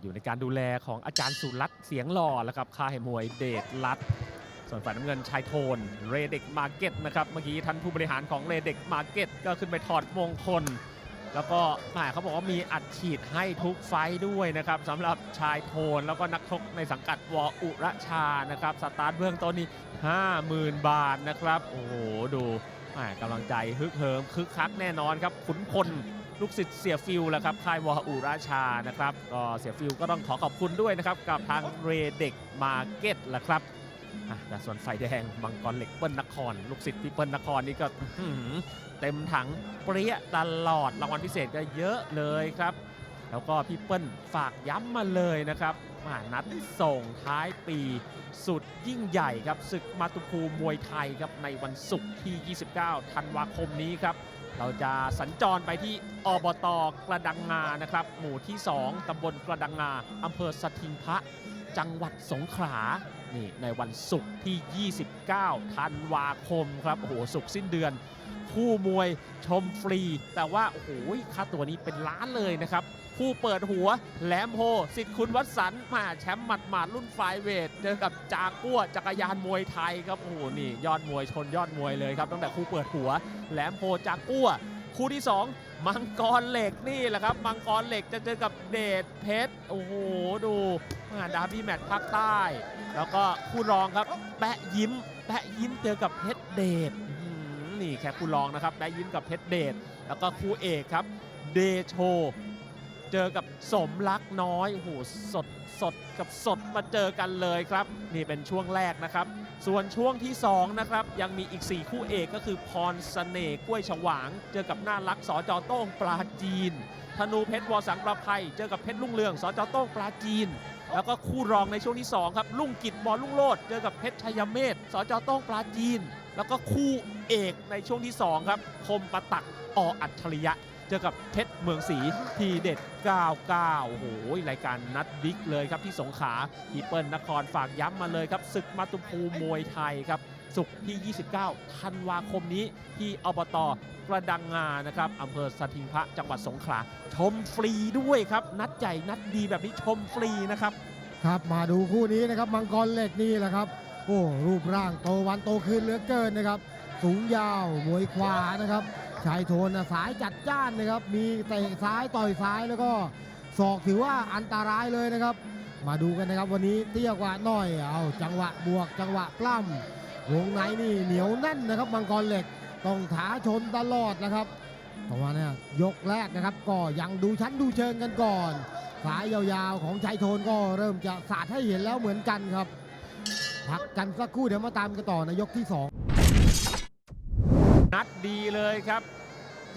อยู่ในการดูแลของอาจารย์สุรัตน์เสียงหล่อแล้วครับค่ายมวยเดชรัตส่วนฝ่ายน้ำเงินชายโทนเรเด็กมาร์เก็ตนะครับเมื่อกี้ท่านผู้บริหารของเรเด็กมาร์เก็ตก็ขึ้นไปถอดมงคล แล้วก็แหมเขาบอกว่ามีอัดฉีดให้ทุกไฟด้วยนะครับสำหรับชายโทนแล้วก็นักชกในสังกัดวออุระชานะครับสตาร์ทเบื้องต้นนี้50,000 บาทนะครับ โอ้โหดูแหมกำลังใจฮึกเหิมคึกคักแน่นอนครับขุนพล ลูกศิษย์เสียฟิลแหละครับค่ายวอุราชานะครับก็เสียฟิลก็ต้องขอขอบคุณด้วยนะครับกับทางเรเด็กมาเก็ตแหละครับแต่ส่วนไฟแดงมังกรเหล็กเปิ้ลนคร ลูกศิษย์พี่เปิ้ลนครนี่ก็เต็มถังเปรี้ยตลอดรางวัลพิเศษก็เยอะเลยครับ แล้วก็พี่เปิ้ลฝากย้ำมาเลยนะครับ มานัดส่งท้ายปีสุดยิ่งใหญ่ครับศึกมาตุภูมวยไทยครับในวันศุกร์ที่ 29 ธันวาคมนี้ครับ เราจะสัญจรไปที่อบตกระดังงานะครับ หมู่ที่ 2ตำบลกระดังงาอำเภอสถิงพระจังหวัดสงขลานี่ในวันศุกร์ที่ 29 ธันวาคมครับโอ้โหศุกร์สิ้นเดือน คู่มวยชมฟรี แต่ว่าโอ้โหค่าตัวนี้เป็นล้านเลยนะครับ ผู้เปิดหัวแหลมโพสิทธิ์คุณวัดสันมาแชมป์หมัดหมาดรุ่นไฟเวทเจอกับจากกัวจักรยานมวยไทยครับโอ้โหนี่ยอดมวยชนยอดมวยเลยครับตั้งแต่คู่เปิดหัวแหลมโพจากกัวคู่ที่ 2 มังกรเหล็กนี่แหละครับ มังกรเหล็กจะเจอกับเดชเพชรโอ้โหดูอ่าดาร์บี้แมตช์ภาคใต้ แล้วก็คู่รองครับ แปะยิ้ม แปะยิ้มเจอกับเพชรเดชนี่แค่คู่รองนะครับ แปะยิ้มกับเพชรเดชแล้วก็คู่เอกครับ เดโช เจอกับสมรักน้อยโอ้โหสดสดกับสดมาเจอกันเลยครับ นี่เป็นช่วงแรกนะครับ ส่วนช่วงที่ 2 นะครับ ยังมีอีก 4 คู่เอกก็คือพรเสน่ห์กล้วยฉวาง เจอกับน่ารักสอจอโต้งปลาจีน ธนูเพชรวอสังประภัย เจอกับเพชรลุ่งเรืองสอจอโต้งปลาจีน แล้วก็คู่รองในช่วงที่ 2 ครับ ลุงกิจบอลลุงโลดเจอกับเพชรชัยเมธสอจอโต้งปลาจีน แล้วก็คู่เอกในช่วงที่ 2 ครับคมประตักออัจฉริยะ เจอกับเพชรเมืองศรีทีเด็ด 99 โอ้โห รายการนัดบิ๊กเลยครับที่สงขลาพีเปิลนครฝากย้ำมาเลยครับศึกมาตุภูมิมวยไทยครับศุกร์ที่ 29 ธันวาคมนี้ที่อบตกระดังงานะครับอำเภอสถิงพระจังหวัดสงขลา ชมฟรีด้วยครับ นัดใหญ่นัดดีแบบนี้ชมฟรีนะครับ ครับมาดูคู่นี้นะครับมังกรเหล็กนี่แหละครับ โอ้รูปร่างโตวันโตขึ้นเหลือเกินนะครับ สูงยาวมวยขวานะครับ ชายโทนสายจัดจ้านนะครับ มีเตะซ้ายต่อยซ้ายแล้วก็ศอกถือว่าอันตรายเลยนะครับ มาดูกันนะครับวันนี้เตี้ยกว่าหน่อยเอาจังหวะบวกจังหวะปล้ำวงในนี่เหนียวแน่นนะครับมังกรเหล็กต้องถาชนตลอดนะครับเพราะว่าเนี่ยยกแรกนะครับ ก็ยังดูชั้นดูเชิงกันก่อนสายยาวๆของชัยโทนก็เริ่มจะสาดให้เห็นแล้วเหมือนกันครับพักกันสักครู่เดี๋ยวมาตามกันต่อในยกที่ นัดดีเลยครับ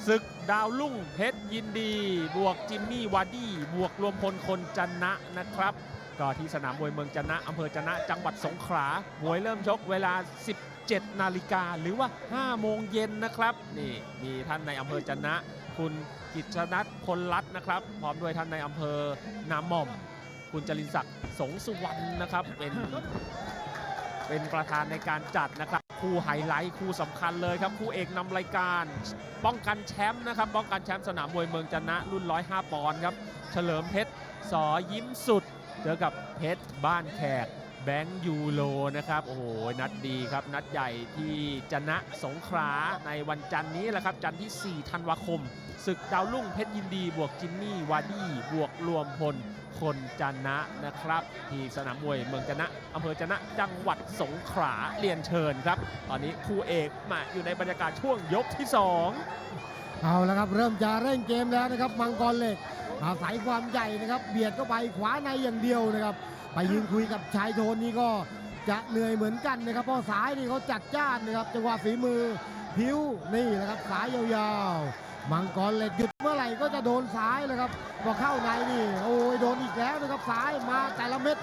ศึกดาวลุ่งเพชรยินดี บวกจิมมี่วาดี้บวกรวมพลคนจันนะนะครับ ก็ที่สนามมวยเมืองจันนะอำเภอจันนะจังหวัดสงขลามวยเริ่มชกเวลา 17 นาฬิกาหรือว่า 5 โมงเย็นนะครับนี่มีท่านในอำเภอจันนะ คุณกิจนัทพลรัตน์นะครับ พร้อมด้วยท่านในอำเภอนาหม่อม คุณจรินศักดิ์สงสุวรรณนะครับเป็นเป็นประธานในการจัดนะครับ คู่ไฮไลท์คู่สำคัญเลยครับ คู่เอกนำรายการ ป้องกันแชมป์นะครับ ป้องกันแชมป์สนามมวยเมืองจันนะรุ่น 105 ปอนด์ครับ เฉลิมเพชรสอยิ้มสุด เจอกับเพชรบ้านแขก แบงค์ยูโรนะครับโอ้โหนัดดีครับ นัดใหญ่ที่จันนะสงขลาในวันจันนี้แหละครับ จันที่ 4 ธันวาคม ศึกดาวรุ่งเพชรยินดีบวกจิมมี่วาร์ดี้บวกรวมพลคนจันนะนะครับ ที่สนามมวยเมืองจันนะอำเภอจันนะจังหวัดสงขลาเรียนเชิญครับ ตอนนี้คู่เอกมาอยู่ในบรรยากาศช่วงยกที่ 2 เอาละครับ เริ่มจะเร่งเกมแล้วนะครับมังกรเหล็ก อาศัยความใหญ่นะครับเบียดเข้าไปขวาในอย่างเดียวนะครับ ไปยืนคุยกับชายโทนนี่ก็จะเหนื่อยเหมือนกันนะครับเพราะซ้ายนี่เขาจัดจ้านนะครับจังหวะฝีมือพิ้วนี่แหละครับสายยาวๆ มังกรเหล็กหยุดเมื่อไหร่ก็จะโดนซ้ายเลยครับพอเข้าในนี่โอ้ยโดนอีกแล้วนะครับซ้ายมาแต่ละเม็ด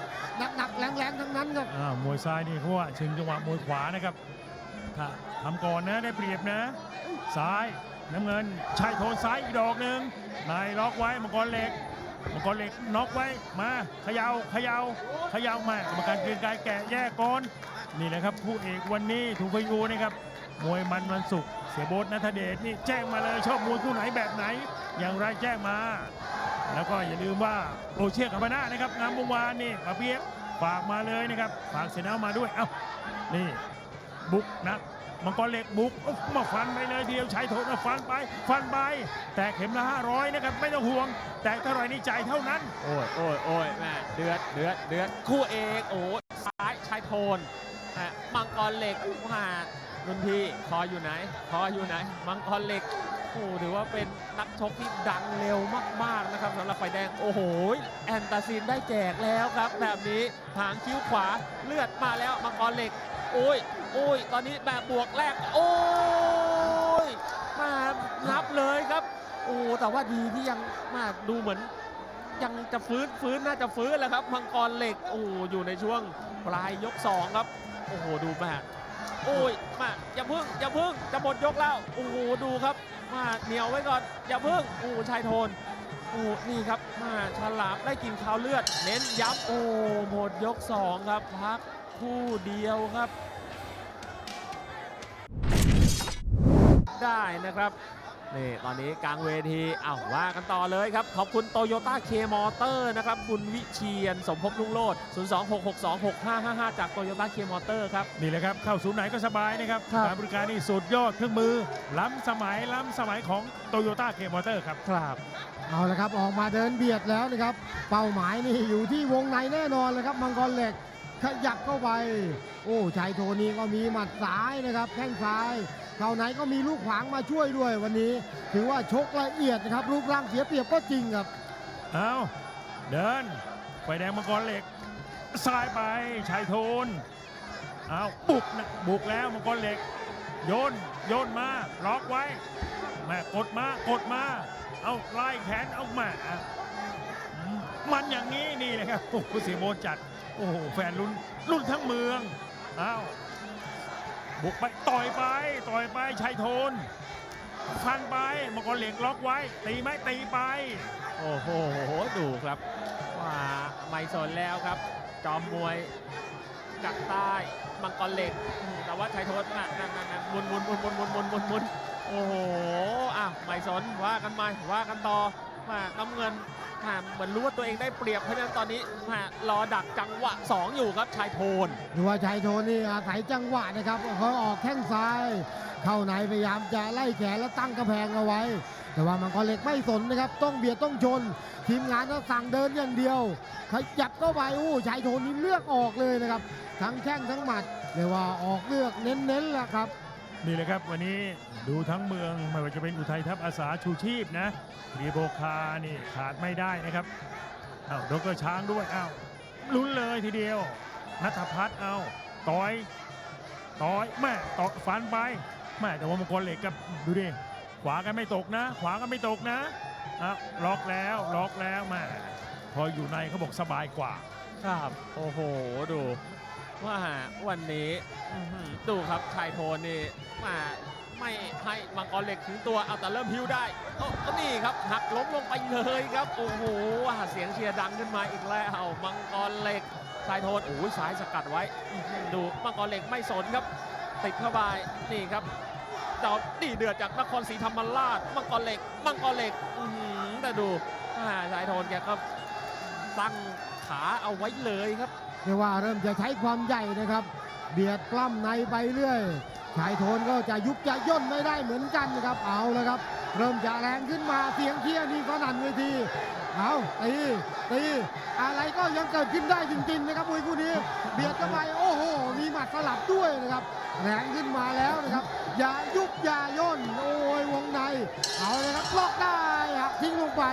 หนักๆแรงๆทั้งนั้นครับอ่ามวยซ้ายนี่เขาว่าชิงจังหวะมวยขวานะครับถ้าทำก่อนนะได้เปรียบนะ ซ้าย น้ำเงินชายโทนซ้ายอีกดอกหนึ่งนายล็อกไว้มังกรเหล็กมังกรเหล็กน็อกไว้มาเขยา่าเขยา่าเขย่ามากรรมการเกรียงกายแกะแยกก่อนนี่แหละครับผู้เอกวันนี้ถูกพยูนะครับมวยมันวันศุกร์เสียโบทนัทเดชนี่แจ้งมาเลยชอบมวยคู่ไหนแบบไหน อย่างไรแจ้งมา แล้วก็อย่าลืมว่าโอเชียคาบาน่านะครับงามวงวานนี่ปาเปียกฝากมาเลยนะครับฝากเซนเอามาด้วยเอ้านี่บุกนะ มังกรเหล็กบุกมาฟันไปเลยเดียวใช้โทษมาฟันไป ฟันไป แต่เข็มละ 500 นะครับ ไม่ต้องห่วง แต่เท่าไรนี่ใจเท่านั้น โอ้ยโอ้ยโอ้ยแม่เดือดเดือดเดือดคู่เอกโอ้ยซ้ายชายโทนม่มังกรเหล็กมารุ่นพี่คออยู่ไหนคออยู่ไหน มังกรเหล็กโอ้ถือว่าเป็นนักชกที่ดังเร็วมากๆนะครับสำหรับไฟแดงโอ้โหแอนตาซินได้แจกแล้วครับ แบบนี้หางคิ้วขวาเลือดมาแล้วมังกรเหล็กโอ้ย โอ้ย ตอนนี้แบบบวกแรก โอ้ยมานับเลยครับ โอ้ แต่ว่าดีที่ยังมาดูเหมือน ยังจะฟื้นฟื้นน่าจะฟื้นแหล้วครับมังกรเหล็ก โอ้อยู่ในช่วงปลายยก 2 ครับ โอ้โห ดูแม่โอ้ย มาอย่าพึ่งอย่าพึ่งจะหมดยกแล้ว โอ้โห ดูครับ มาเหนียวไว้ก่อน อย่าพึ่ง โอ้ชายโทนโอ้นี่ครับมาฉลามได้กินข้าวเลือด เน้นย้ำโอ้หมดยก 2 ครับ พักคู่เดียวครับ ได้นะครับนี่ตอนนี้กลางเวทีอ้าวว่ากันต่อเลยครับ ขอบคุณโตโยต้าเคมอเตอร์นะครับ คุณวิเชียนสมภพลุงโลด 026626555 จากโตโยต้าเคมอเตอร์ครับ นี่แหละครับ เข้าศูนย์ไหนก็สบายนะครับครับการบริการนี่สุดยอดเครื่องมือ ล้ำสมัยล้ำสมัยของโตโยต้าเคมอเตอร์ครับ ครับ เอาละครับออกมาเดินเบียดแล้วนะครับ เป้าหมายนี่อยู่ที่วงในแน่นอนเลยครับมังกรเหล็กขยับเข้าไป โอ้ชายโทนี่ก็มีหมัดซ้ายนะครับแข้งซ้าย เข้าไหนก็มีลูกขวางมาช่วยด้วยวันนี้ ถือว่าชกละเอียดนะครับรูปร่างเสียเปรียบก็จริงครับเอาเดินไฟแดงมังกรเหล็กซ้ายไปชายโทนเอาบุกนะบุกแล้วมังกรเหล็ก โยนโยนมาล็อกไว้แม่กดมากดมาเอาไล่แขนเอาแม่มันอย่างนี้นี่เลยครับโอ้โหเสียโบจัดโอ้โหแฟนรุ่นรุ่นทั้งเมืองเอา บุกไปต่อยไปต่อยไปชัยโทนฟันไปมังกรเหล็กล็อกไว้ ตีไหมตีไป โอ้โหดูครับว่าไม่สนแล้วครับ จอมมวยจากใต้มังกรเหล็ก แต่ว่าชัยโทนนั่นนั่นนั่นมุนมุนมุนมุนมุนมุนมุนโอ้โหอะไม่สนว่ากันไปว่ากันต่อ มาน้ำเงินมาเหมือนรู้ว่าตัวเองได้เปรียบเพราะฉะนั้นตอนนี้มารอดักจังหวะ 2 อยู่ครับชายโทนดูว่าชายโทนนี่อาศัยจังหวะนะครับเขาออกแข้งซ้าย เข้าในพยายามจะไล่แขนแล้วตั้งกระแพงเอาไว้ แต่ว่ามังกรเหล็กไม่สนนะครับ ต้องเบียดต้องชน ทีมงานต้องสั่งเดินอย่างเดียวขยับเข้าไปโอ้ชายโทนี่เลือกออกเลยนะครับ ทั้งแข้งทั้งหมัดเรียกว่าออกเลือกเน้นๆแหละครับ นี่แหละครับวันนี้ดูทั้งเมืองไม่ว่าจะเป็นอุทัยทัพอาสาชูชีพนะรีโบคานี่ขาดไม่ได้นะครับอ้าวดรช้างด้วยอ้าวลุ้นเลยทีเดียวนัทพัฒน์เอาต่อยต่อยแม่ต่อฟันไปแม่แต่ว่ามงกรเหล็กกับดูดิขวากันไม่ตกนะ ขวากันไม่ตกนะอะล็อกแล้วล็อกแล้วแม่พออยู่ในเขาบอกสบายกว่า ครับ โอ้โห ดู ว่าวันนี้ดูครับชายโทนนี่มาไม่ให้มังกรเหล็กถึงตัวเอาแต่เริ่มพิ้วได้โอ้ก็นี่ครับหักล้มลงไปเลยครับโอ้โหเสียงเชียร์ดังขึ้นมาอีกแล้วมังกรเหล็กชายโทนโอ้ยซ้ายสกัดไว้ ดูมังกรเหล็กไม่สนครับ ติดเข้าไปนี่ครับเจ้าดีเดือดจากนครศรีธรรมราชมังกรเหล็กมังกรเหล็กแต่ดูอ่าชายโทนแกก็ตั้งขาเอาไว้เลยครับ เรียกว่าเริ่มจะใช้ความใหญ่นะครับ เบียดปล้ำในไปเรื่อยชายโทนก็จะยุบจะย่นไม่ได้เหมือนกันนะครับ เอาแล้วครับ เริ่มจะแรงขึ้นมาเสียงเชียนี่ก็นันเวที เอาตีตีอะไรก็ยังเกิดขึ้นได้จริงๆนะครับมวยคู่นี้ เบียดเข้าไปโอ้โห มีหมัดสลับด้วยนะครับ แรงขึ้นมาแล้วนะครับ อย่ายุบอย่าย่นโอ้ยวงใน เอาเลยครับล็อกได้หักทิ้งลงไป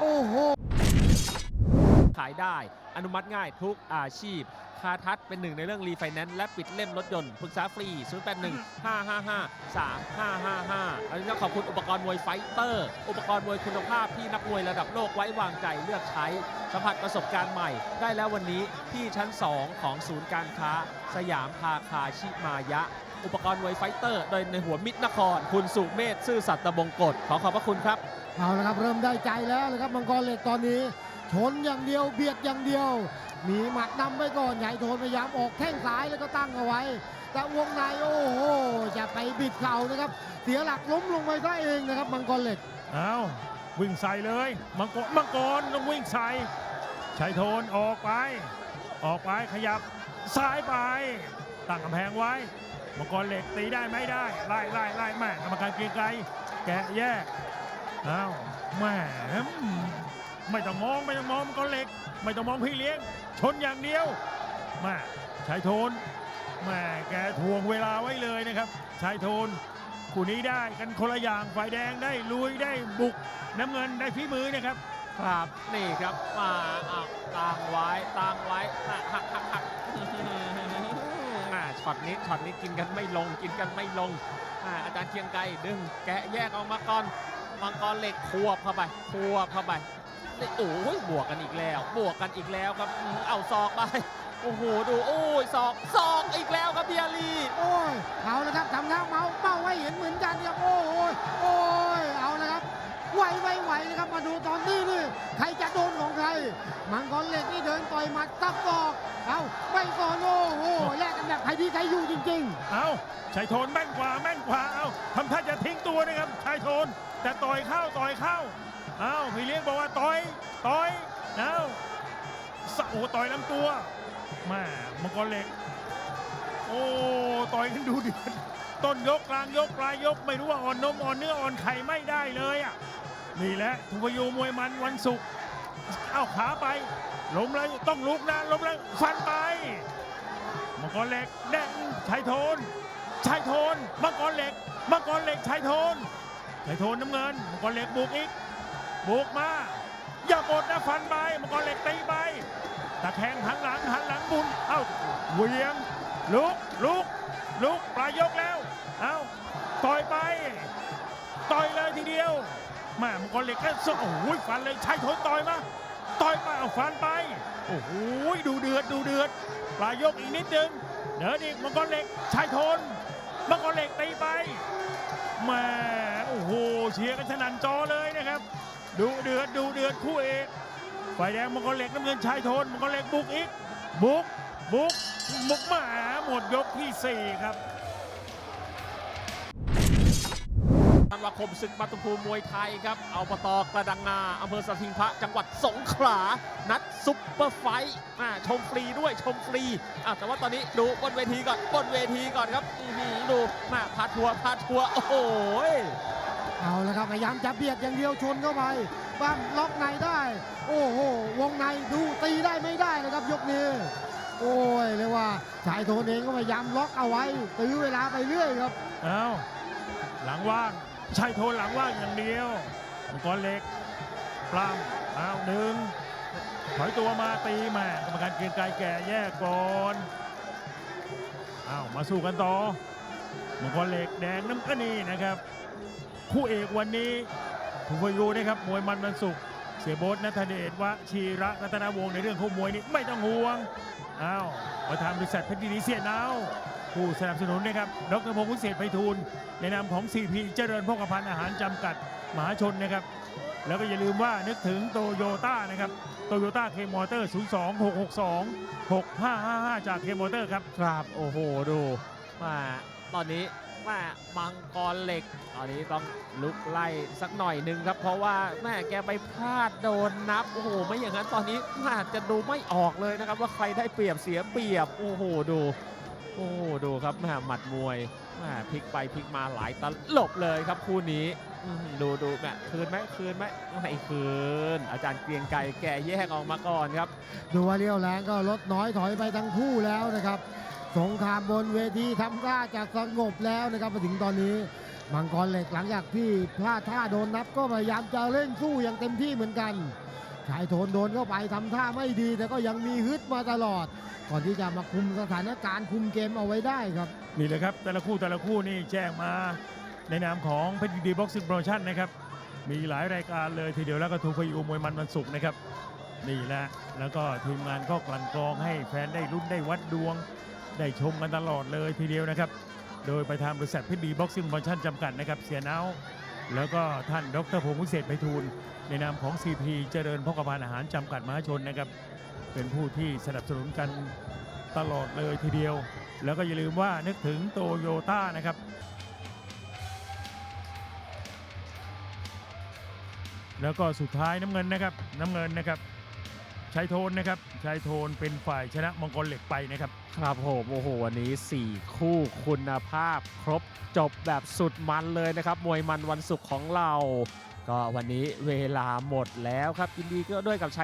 โอ้โห ขายได้ อนุมัติง่ายทุกอาชีพ คาทัศน์เป็นหนึ่งในเรื่องรีไฟแนนซ์และปิดเล่มรถยนต์ปรึกษาฟรี 081 555 3555อันนี้ต้องขอบคุณอุปกรณ์มวยไฟเตอร์ อุปกรณ์มวยคุณภาพที่นักมวยระดับโลกไว้วางใจเลือกใช้ สัมผัสประสบการณ์ใหม่ ได้แล้ววันนี้ที่ชั้น 2 ของศูนย์การค้า สยามพาคาชิมายะอุปกรณ์มวยไฟเตอร์ โดยในหัวมิตรนคร คุณสุเมธซื่อสัตย์ตะบงกฎขอขอบพระคุณครับ เอาละครับ เริ่มได้ใจแล้วนะครับมังกรเหล็กตอนนี้ ชนอย่างเดียวเบียดอย่างเดียว มีหมัดนำไปก่อนใหญ่โทนพยายามออกแข้งซ้ายแล้วก็ตั้งเอาไว้ แต่วงในโอ้โหจะไปบิดเข่านะครับ เสียหลักล้มลงไปซะเองนะครับมังกรเหล็กเอาวิ่งใส่เลย มังกรมังกรต้องวิ่งใส่ชัยโทนออกไป ออกไปขยับซ้ายไป ตั้งกำแพงไว้ มังกรเหล็กตีได้ไม่ได้ไล่ไล่ไล่แม่กรรมการเกียงไกรแกะแยกอ้าวแม่ ไม่ต้องมองไม่ต้องมองมังกรเหล็ก ไม่ต้องมองพี่เลี้ยง ชนอย่างเดียวม่ชายโทนแม่แกทวงเวลาไว้เลยนะครับชายโทนคู่นี้ได้กันคนละอย่างฝ่ายแดงได้ลุยได้บุก น้ำเงินได้ฝีมือนะครับ ครับนี่ครับมาอ้าตั้งไว้ตั้งไว้อะหักหักหักอ่าช็อตนี้ช็อตนี้กินกันไม่ลงกินกันไม่ลงอ่าอาจารย์เคียงไกรดึงแกะแยกออกมาก่อนมังกรเหล็กควบเข้าไปควบเข้าไป นี่โอ้ยบวกกันอีกแล้ว บวกกันอีกแล้วครับอืมเอาศอกไปโอ้โหดูโอ้ยศอกศอกอีกแล้วครับเบียรีโอ้ยเอาละครับทำแล้วเมาเป้าไว้เห็นเหมือนกันครับโอ้ยโอ้ยเอาละครับไหวไม่ไหวนะครับมาดูตอนนี้นี่ใครจะโดนของใครมังกรเหล็กนี่เดินต่อยหมัดตับศอกเอาไม่สอนโอ้โหแลกกันแบบใครดีใครอยู่จริง ๆ เอาชายโทนแม่นกว่าแม่นกว่าเอาทำท่าจะทิ้งตัวนะครับชายโทนแต่ต่อยเข้าต่อยเข้าเอาพี่เลี้ยงบอกว่าต่อยต่อยเอาสะโอต่อยลำตัวม่มังกรเหล็ก โอ้ต่อยกันดูเดือดต้นยกกลางยกปลายยกไม่รู้ว่าอ่อนนมอ่อนเนื้ออ่อนไข่ไม่ได้เลยอะนี่แหละทุกยูมวยมันวันศุกร์เอาขาไปล้มแล้วต้องลุกนะล้มแล้วฟันไปมังกรเหล็กแดงชายโทนชายโทนมังกรเหล็กมังกรเหล็กชายโทนชายโทนน้ำเงินมังกรเหล็กบุกอีก บุกมา อย่าหมดนะฟันไปมังกรเหล็กตีไปตะแคงหันหลังหันหลังบุญเอ้าเหวียงลุกลุกลุกปลายยกแล้ว เอ้าต่อยไป ต่อยเลยทีเดียวแม่มังกรเหล็กแค่โอ้โหฟันเลยชายโทนต่อยมาต่อยไปเอาฟันไปโอ้โหดูเดือดดูเดือดปลายยกอีกนิดนึงเดินอีกมังกรเหล็กชายโทนมังกรเหล็กตีไปแมาโอ้โหเชียร์กันสนั่นจอเลยนะครับ ดูเดือดดูเดือดคู่เอกฝ่ายแดงมังกรเหล็กน้ำเงินชายโทนมังกรเหล็กบุกอีกบุกบุกบุกมาหมดยกที่สี่ครับธันวาคมศึกมาตุภูมิมวยไทยครับเอาปตกระดังงาอำเภอสถิงพระจังหวัดสงขลา นัดซุปเปอร์ไฟท์อ่าชมฟรีด้วยชมฟรีอะแต่ว่าตอนนี้ดูบนเวทีก่อนบนเวทีก่อนครับดูมาพาทัวร์พาทัวร์โอ้โห เอาละครับพยายามจะเบียดอย่างเดียวชนเข้าไปปั้มล็อกในได้ โอ้โหวงในดูตีได้ไม่ได้นะครับยกนี้โอ้ยเรียกว่าชายโทนเองก็พยายามล็อกเอาไว้ตื้อเวลาไปเรื่อยครับเอาหลังว่างชายโทนหลังว่างอย่างเดียวมังกรเล็กปล้ำเอาหนึ่งถอยตัวมาตีแม่กรรมการเกียงไกรแก่แยกก่อนเอามาสู้กันต่อมังกรเหล็กแดงน้ำก็นี่นะครับ คู่เอกวันนี้ทุกพยูนะครับมวยมันวันศุกร์เสียโบทนัทเดชวชีระรัตนวงศ์ในเรื่องคู่มวยนี้ไม่ต้องห่วงอ้าวประธานบริษัทเพชรดีเสียนาวผู้สนับสนุนนะครับดรพงศ์วิเศษไพฑูรย์ในนามของ CP เจริญพกพันธ์อาหารจำกัดมหาชนนะครับ แล้วก็อย่าลืมว่านึกถึงโตโยต้านะครับโตโยต้าเคมอเตอร์ 02 662 6555 จากเคมอเตอร์ครับ ครับ โอ้โห ดูมาตอนนี้ มามังกรเหล็ก ตอนนี้ต้องลุกไล่สักหน่อยหนึงครับ เพราะว่าแม่แกไปพลาดโดนนับ โอ้โห ไม่อย่างนั้นตอนนี้น่าจะดูไม่ออกเลยนะครับ ว่าใครได้เปรียบเสียเปรียบ โอ้โห ดู โอ้โห ดูครับแม่หมัดมวยแม่พลิกไปพลิกมาหลายตลบเลยครับคู่นี้ดูดูแม่คืนไหมคืนไหมไม่คืน อาจารย์เกรียงไก่แก่แยกออกมาก่อนครับ ดูว่าเลี้ยวแรงก็ลดน้อยถอยไปทั้งคู่แล้วนะครับ สงครามบนเวทีทำท่าจะสงบแล้วนะครับมาถึงตอนนี้มังกรเหล็กหลังจากที่พลาดท่าโดนนับก็พยายามจะเล่นสู้อย่างเต็มที่เหมือนกันชายโทนโดนเข้าไปทำท่าไม่ดี แต่ก็ยังมีฮึดมาตลอด ก่อนที่จะมาคุมสถานการณ์คุมเกมเอาไว้ได้ครับ นี่เลยครับ แต่ละคู่แต่ละคู่นี่แจ้งมาในนามของเพชรดีบ็อกซิ่งโปรโมชั่นนะครับ มีหลายรายการเลยทีเดียวแล้วก็ทูพยูมวยมันวันศุกร์นะครับ นี่แหละแล้วก็ทีมงานก็กลั่นกรองให้แฟนได้รุ่นได้วัดดวง ได้ชมกันตลอดเลยทีเดียวนะครับ โดยไปทางบริษัทพชรดีบ็อกซิ่งโปรโมชั่นจำกัดนะครับ เสียเนาแล้วก็ท่านดรพงศ์วิเศษไพฑูรย์ในนามของ CP เจริญพกพานอาหารจำกัดมหาชนนะครับ เป็นผู้ที่สนับสนุนกันตลอดเลยทีเดียว แล้วก็อย่าลืมว่านึกถึงโตโยต้านะครับแล้วก็สุดท้ายน้ำเงินนะครับน้ำเงินนะครับชัยโทนนะครับชัยโทนเป็นฝ่ายชนะมังกรเหล็กไปนะครับ ครับผมโอ้โหวันนี้ 4 คู่คุณภาพ ครบจบแบบสุดมันเลยนะครับ มวยมันวันศุกร์ของเรา ก็วันนี้เวลาหมดแล้วครับยินดีก็ด้วยกับชัย